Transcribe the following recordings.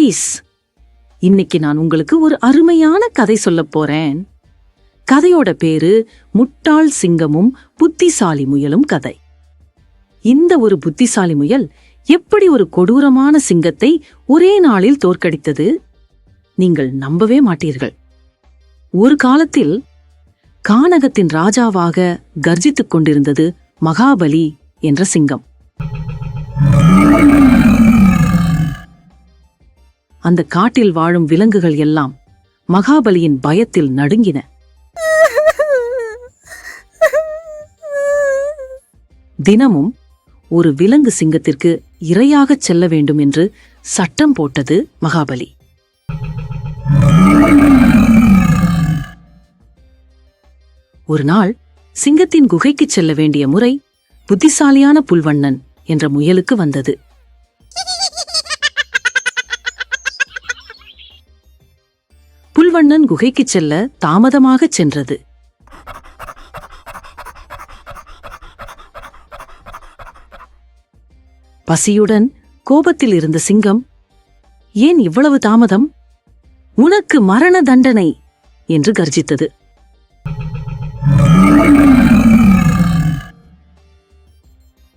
குட்டீஸ் இன்னைக்கு நான் உங்களுக்கு ஒரு அருமையான கதை சொல்ல போறேன். கதையோட பேரு முட்டாள் சிங்கமும் புத்திசாலி முயலும் கதை. இந்த ஒரு புத்திசாலி முயல் எப்படி ஒரு கொடூரமான சிங்கத்தை ஒரே நாளில் தோற்கடித்தது? நீங்கள் நம்பவே மாட்டீர்கள். ஒரு காலத்தில் கானகத்தின் ராஜாவாக கர்ஜித்துக் கொண்டிருந்தது மகாபலி என்ற சிங்கம். அந்த காட்டில் வாழும் விலங்குகள் எல்லாம் மகாபலியின் பயத்தில் நடுங்கின. தினமும் ஒரு விலங்கு சிங்கத்திற்கு இரையாகச் செல்ல வேண்டும் என்று சட்டம் போட்டது மகாபலி. ஒரு நாள் சிங்கத்தின் குகைக்குச் செல்ல வேண்டிய முறை புத்திசாலியான புல்வண்ணன் என்ற முயலுக்கு வந்தது. புல்வண்ணன் குகைக்குச் செல்ல தாமதமாகச் சென்றது. பசியுடன் கோபத்தில் இருந்த சிங்கம் ஏன் இவ்வளவு தாமதம்? உனக்கு மரண தண்டனை! என்று கர்ஜித்தது.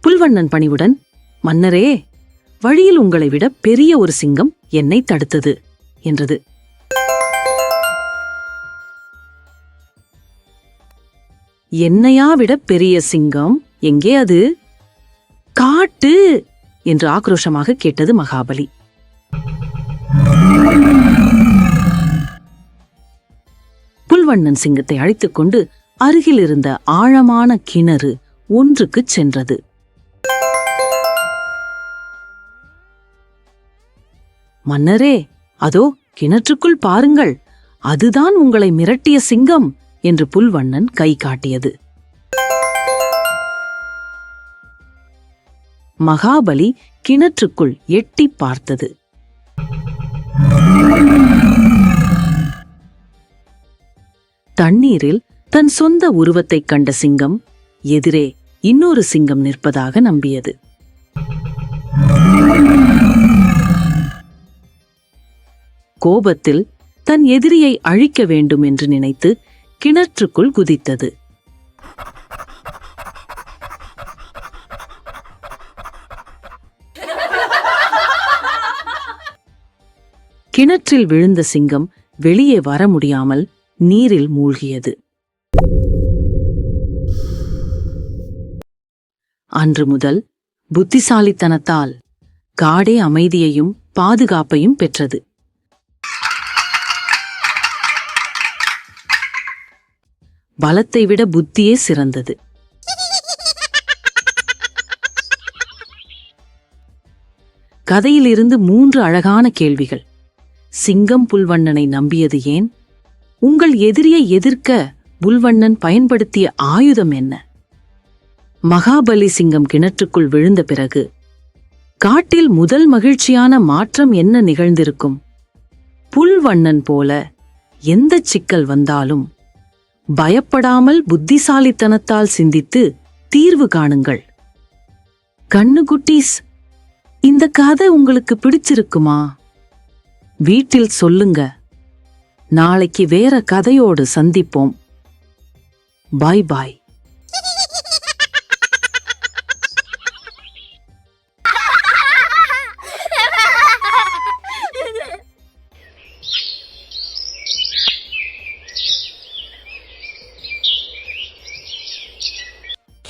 புல்வண்ணன் பணிவுடன் மன்னரே வழியில் உங்களை விட பெரிய ஒரு சிங்கம் என்னை தடுத்தது! என்றது. என்னையா விட பெரிய சிங்கம்? எங்கே அது? காட்டு! என்று ஆக்ரோஷமாக கேட்டது மகாபலி. புல்வண்ணன் சிங்கத்தை அழைத்துக் கொண்டு அருகில் இருந்த ஆழமான கிணறு ஒன்றுக்குச் சென்றது. மன்னரே அதோ கிணற்றுக்குள் பாருங்கள். அதுதான் உங்களை மிரட்டிய சிங்கம். என்று புல்வண்ணன் கை காட்டியது. மகாபலி கிணற்றுக்குள் எட்டி பார்த்தது. தண்ணீரில் தன் சொந்த உருவத்தைக் கண்ட சிங்கம் எதிரே இன்னொரு சிங்கம் நிற்பதாக நம்பியது. கோபத்தில் தன் எதிரியை அழிக்க வேண்டும் என்று நினைத்து கிணற்றுக்குள் குதித்தது. கிணற்றில் விழுந்த சிங்கம் வெளியே வர முடியாமல் நீரில் மூழ்கியது. அன்று முதல் புத்திசாலித்தனத்தால் காடே அமைதியையும் பாதுகாப்பையும் பெற்றது. பலத்தை விட புத்தியே சிறந்தது. கதையிலிருந்து மூன்று அழகான கேள்விகள். சிங்கம் புல்வண்ணனை நம்பியது ஏன்? உங்கள் எதிரியை எதிர்க்க புல்வண்ணன் பயன்படுத்திய ஆயுதம் என்ன? மகாபலி சிங்கம் கிணற்றுக்குள் விழுந்த பிறகு காட்டில் முதல் மகிழ்ச்சியான மாற்றம் என்ன நிகழ்ந்திருக்கும்? புல்வண்ணன் போல எந்த சிக்கல் வந்தாலும் பயப்படாமல் புத்திசாலித்தனத்தால் சிந்தித்து தீர்வு காணுங்கள். கண்ணுகுட்டீஸ் இந்த கதை உங்களுக்கு பிடிச்சிருக்குமா? வீட்டில் சொல்லுங்க. நாளைக்கு வேற கதையோடு சந்திப்போம். பாய் பாய்